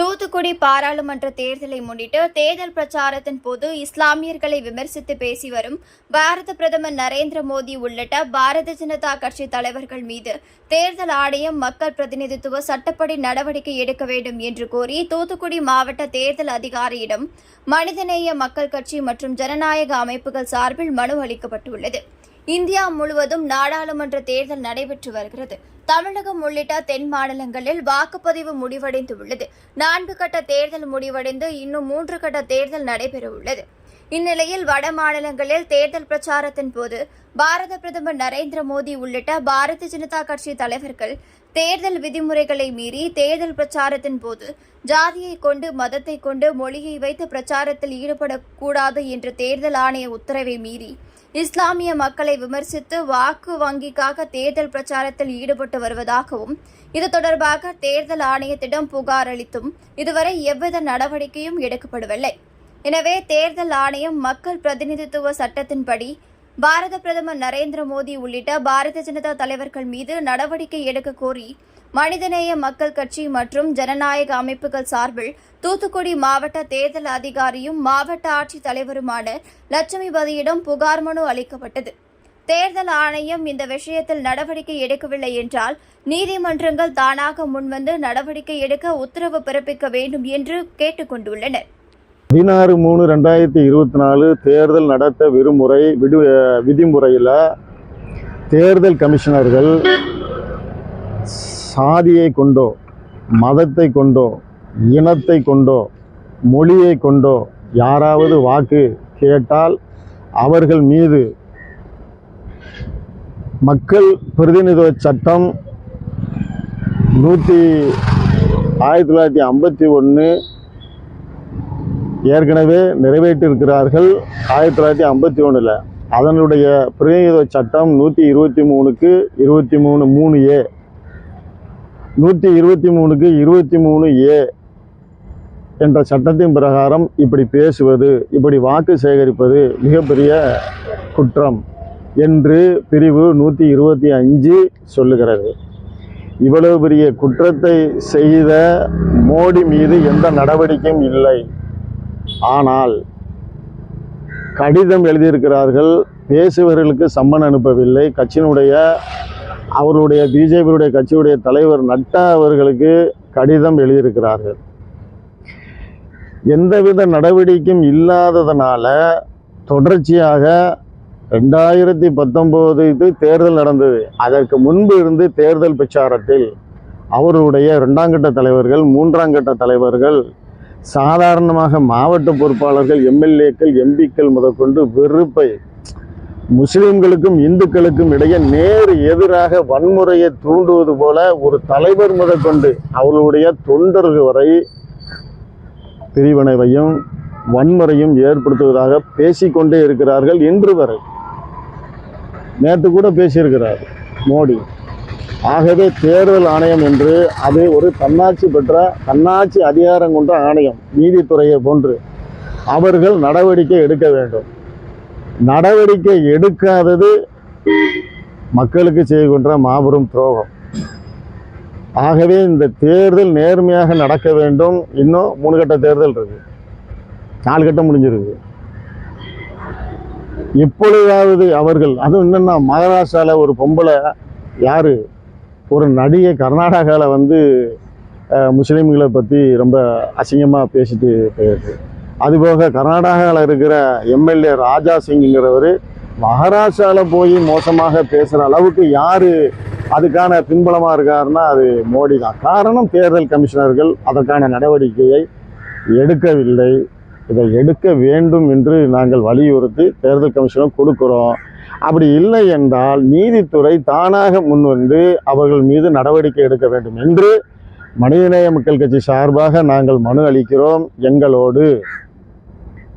தூத்துக்குடி பாராளுமன்ற தேர்தலை முன்னிட்டு தேர்தல் பிரச்சாரத்தின் போது இஸ்லாமியர்களை விமர்சித்து பேசி வரும் பாரத பிரதமர் நரேந்திர மோடி உள்ளிட்ட பாரத ஜனதா கட்சி தலைவர்கள் மீது தேர்தல் ஆணையம் மக்கள் பிரதிநிதித்துவ சட்டப்படி நடவடிக்கை எடுக்க வேண்டும் என்று கோரி தூத்துக்குடி மாவட்ட தேர்தல் அதிகாரியிடம் மனிதநேய மக்கள் கட்சி மற்றும் ஜனநாயக அமைப்புகள் சார்பில் மனு அளிக்கப்பட்டுள்ளது. இந்தியா முழுவதும் நாடாளுமன்ற தேர்தல் நடைபெற்று வருகிறது. தமிழகம் உள்ளிட்ட தென் மாநிலங்களில் வாக்குப்பதிவு முடிவடைந்துள்ளது. நான்கு கட்ட தேர்தல் முடிவடைந்து இன்னும் மூன்று கட்ட தேர்தல் நடைபெறவுள்ளது. இந்நிலையில் வட மாநிலங்களில் தேர்தல் பிரச்சாரத்தின் போது பாரத பிரதமர் நரேந்திர மோடி உள்ளிட்ட பாரதிய ஜனதா கட்சி தலைவர்கள் தேர்தல் விதிமுறைகளை மீறி தேர்தல் பிரச்சாரத்தின் போது ஜாதியை கொண்டு மதத்தை கொண்டு மொழியை வைத்து பிரச்சாரத்தில் ஈடுபடக்கூடாது என்ற தேர்தல் ஆணைய உத்தரவை மீறி இஸ்லாமிய மக்களை விமர்சித்து வாக்கு வங்கிக்காக தேர்தல் பிரச்சாரத்தில் ஈடுபட்டு வருவதாகவும் இது தொடர்பாக தேர்தல் ஆணையத்திடம் புகார் அளித்தும் இதுவரை எவ்வித நடவடிக்கையும் எடுக்கப்படவில்லை. எனவே தேர்தல் ஆணையம் மக்கள் பிரதிநிதித்துவ சட்டத்தின்படி பாரத பிரதமர் நரேந்திர மோடி உள்ளிட்ட பாரதிய ஜனதா தலைவர்கள் மீது நடவடிக்கை எடுக்க கோரி மனிதநேய மக்கள் கட்சி மற்றும் ஜனநாயக அமைப்புகள் சார்பில் தூத்துக்குடி மாவட்ட தேர்தல் அதிகாரியும் மாவட்ட ஆட்சித் தலைவருமான லட்சுமிபதியிடம் புகார் மனு அளிக்கப்பட்டது. தேர்தல் ஆணையம் இந்த விஷயத்தில் நடவடிக்கை எடுக்கவில்லை என்றால் நீதிமன்றங்கள் தானாக முன்வந்து நடவடிக்கை எடுக்க உத்தரவு பிறப்பிக்க வேண்டும் என்று கேட்டுக்கொண்டுள்ளனர் பதினாறு மூணு ரெண்டாயிரத்தி இருபத்தி நாலு தேர்தல் நடத்த விடுமுறை விடு விதிமுறையில் தேர்தல் கமிஷனர்கள் சாதியை கொண்டோ மதத்தை கொண்டோ இனத்தை கொண்டோ மொழியை கொண்டோ யாராவது வாக்கு கேட்டால் அவர்கள் மீது மக்கள் பிரதிநிதித்துவ சட்டம் நூற்றி ஆயிரத்தி தொள்ளாயிரத்தி ஐம்பத்தி ஒன்று ஏற்கனவே நிறைவேற்றியிருக்கிறார்கள் ஆயிரத்தி தொள்ளாயிரத்தி ஐம்பத்தி ஒன்றில் அதனுடைய பிரதிநிதித்துவ சட்டம் நூற்றி இருபத்தி மூணுக்கு இருபத்தி மூணு மூணு ஏ. நூற்றி இருபத்தி மூணுக்கு இருபத்தி மூணு ஏ என்ற சட்டத்தின் பிரகாரம் இப்படி பேசுவது இப்படி வாக்கு சேகரிப்பது மிகப்பெரிய குற்றம் என்று பிரிவு நூற்றி இருபத்தி அஞ்சு சொல்லுகிறது. இவ்வளவு பெரிய குற்றத்தை செய்த மோடி மீது எந்த நடவடிக்கையும் இல்லை. ஆனால் கடிதம் எழுதியிருக்கிறார்கள் பேசுபவர்களுக்கு சம்மன் அனுப்பவில்லை கட்சியினுடைய அவருடைய பிஜேபியுடைய கட்சியுடைய தலைவர் நட்டா அவர்களுக்கு கடிதம் எழுதியிருக்கிறார்கள். எந்தவித நடவடிக்கையும் இல்லாததனால தொடர்ச்சியாக ரெண்டாயிரத்தி பத்தொம்போது இது தேர்தல் நடந்தது. அதற்கு முன்பு இருந்து தேர்தல் பிரச்சாரத்தில் அவருடைய ரெண்டாம் கட்ட தலைவர்கள் மூன்றாம் கட்ட தலைவர்கள் சாதாரணமாக மாவட்ட பொறுப்பாளர்கள் எம்எல்ஏக்கள் எம்பிக்கள் முதற்கொண்டு வெறுப்பை முஸ்லிம்களுக்கும் இந்துக்களுக்கும் இடையே நேர் எதிராக வன்முறையை தூண்டுவது போல ஒரு தலைவர் முதற்கொண்டு அவர்களுடைய தொண்டர்கள் வரை பிரிவினைவையும் வன்முறையும் ஏற்படுத்துவதாக பேசிக்கொண்டே இருக்கிறார்கள் இன்று வரை. நேற்று கூட பேசியிருக்கிறார் மோடி. ஆகவே தேர்தல் ஆணையம் என்று அது ஒரு தன்னாட்சி பெற்ற தன்னாட்சி அதிகாரம் கொண்ட ஆணையம் நீதித்துறையை போன்று. அவர்கள் நடவடிக்கை எடுக்க வேண்டும். நடவடிக்கை எடுக்காதது மக்களுக்கு செய்கின்ற மாபெரும் துரோகம். ஆகவே இந்த தேர்தல் நேர்மையாக நடக்க வேண்டும். இன்னும் மூணு கட்ட தேர்தல் இருக்கு. நாலு கட்டம் முடிஞ்சிருக்கு. இப்பொழுதாவது அவர்கள் அதுவும் என்னென்னா மகாராஷ்டிராவில் ஒரு பொம்பளை யார்? ஒரு நடிகை கர்நாடகாவில் வந்து முஸ்லீம்களை பற்றி ரொம்ப அசிங்கமாக பேசிட்டு போயிருக்கு. அதுபோக கர்நாடகாவில் இருக்கிற எம்எல்ஏ ராஜா சிங்கிறவர் மகாராஷ்டிராவில் போய் மோசமாக பேசுகிற அளவுக்கு யார் அதுக்கான பின்பலமாக இருக்காருன்னா அது மோடி தான். காரணம் தேர்தல் கமிஷனர்கள் அதற்கான நடவடிக்கையை எடுக்கவில்லை. இதை எடுக்க வேண்டும் என்று நாங்கள் வலியுறுத்தி தேர்தல் கமிஷனும் கொடுக்குறோம். அப்படி இல்லை என்றால் நீதித்துறை தானாக முன்வந்து அவர்கள் மீது நடவடிக்கை எடுக்க வேண்டும் என்று மனிதநேய மக்கள் கட்சி சார்பாக நாங்கள் மனு அளிக்கிறோம் எங்களோடு.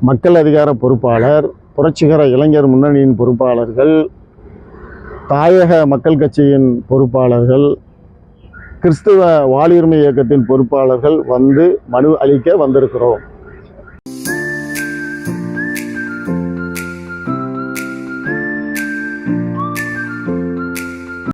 மக்கள் அதிகார பொறுப்பாளர் புரட்சிகர இளைஞர் முன்னணியின் பொறுப்பாளர்கள் தாயக மக்கள் கட்சியின் பொறுப்பாளர்கள் கிறிஸ்துவ வாலியுரிமை இயக்கத்தின் பொறுப்பாளர்கள் வந்து மனு அளிக்க வந்திருக்கிறோம்.